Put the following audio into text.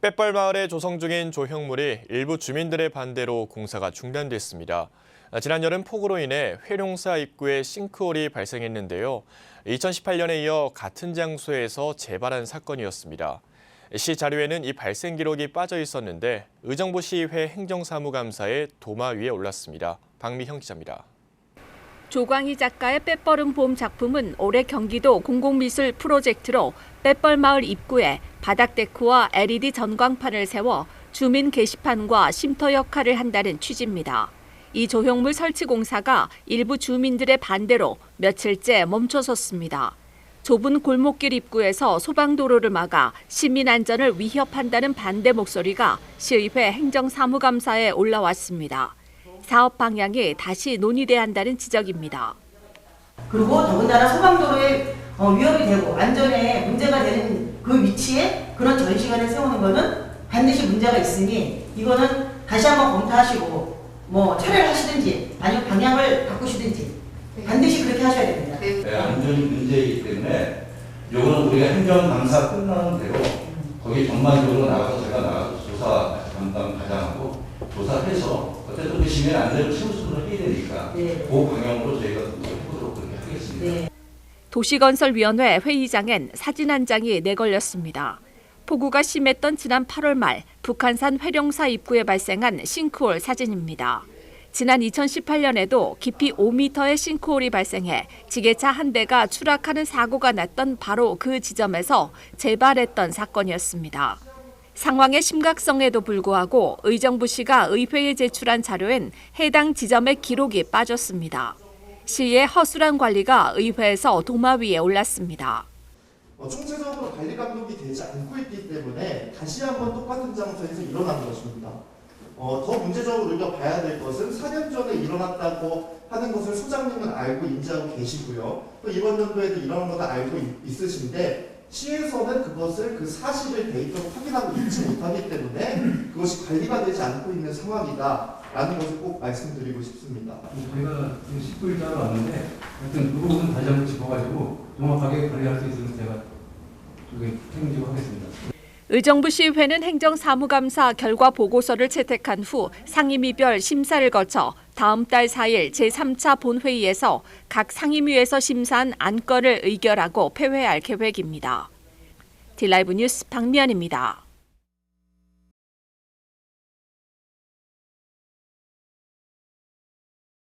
빼뻘 마을에 조성 중인 조형물이 일부 주민들의 반대로 공사가 중단됐습니다. 지난 여름 폭우로 인해 회룡사 입구에 싱크홀이 발생했는데요. 2018년에 이어 같은 장소에서 재발한 사건이었습니다. 시 자료에는 이 발생 기록이 빠져 있었는데 의정부시의회 행정사무감사에 도마 위에 올랐습니다. 박미형 기자입니다. 조광희 작가의 빼뻘은 봄 작품은 올해 경기도 공공미술 프로젝트로 빼뻘 마을 입구에 바닥 데크와 LED 전광판을 세워 주민 게시판과 쉼터 역할을 한다는 취지입니다. 이 조형물 설치 공사가 일부 주민들의 반대로 며칠째 멈춰섰습니다. 좁은 골목길 입구에서 소방도로를 막아 시민 안전을 위협한다는 반대 목소리가 시의회 행정사무감사에 올라왔습니다. 사업 방향이 다시 논의돼야 한다는 지적입니다. 그리고 더군다나 소방도로에 어, 위협이 되고 안전에 문제가 되는 그 위치에 그런 전시관을 세우는 거는 반드시 문제가 있으니 이거는 다시 한번 검토하시고 뭐 철회를 하시든지 아니면 방향을 바꾸시든지 반드시 그렇게 하셔야 됩니다. 네, 안전이 문제이기 때문에 요거는 우리가 행정 감사 끝나는 대로 거기 전반적으로 나가서 제가 나가서 조사 담당 과장하고 조사해서 어쨌든 그 시민 안전을 최우선으로 해야 되니까 네. 그 방향으로 저희가 해보도록 그렇게 하겠습니다. 네. 도시건설위원회 회의장엔 사진 한 장이 내걸렸습니다. 폭우가 심했던 지난 8월 말 북한산 회룡사 입구에 발생한 싱크홀 사진입니다. 지난 2018년에도 깊이 5m의 싱크홀이 발생해 지게차 한 대가 추락하는 사고가 났던 바로 그 지점에서 재발했던 사건이었습니다. 상황의 심각성에도 불구하고 의정부 시가 의회에 제출한 자료엔 해당 지점의 기록이 빠졌습니다. 시의 허술한 관리가 의회에서 도마 위에 올랐습니다. 어, 총체적으로 관리 감독이 되지 않고 있기 때문에 다시 한번 똑같은 장소에서 일어난 것입니다. 어, 더 문제적으로 우리가 봐야 될 것은 4년 전에 일어났다고 하는 것을 소장님은 알고 인지하고 계시고요. 또 이번 연도에도 이런 것을 알고 있, 있으신데 시에서는 그것을 그 사실을 데이터로 확인하고 있지 못하기 때문에 그것이 관리가 되지 않고 있는 상황이다 라는 것을 꼭 말씀드리고 싶습니다. 저희가 19일자로 왔는데 하여튼 그 부분 다시 한번 짚어가지고 정확하게 관리할 수 있으면 제가 그게 책임지고 하겠습니다. 의정부 시의회는 행정사무감사 결과 보고서를 채택한 후 상임위별 심사를 거쳐 다음 달 4일 제3차 본회의에서 각 상임위에서 심사한 안건을 의결하고 폐회할 계획입니다. 딜라이브 뉴스 박미연입니다.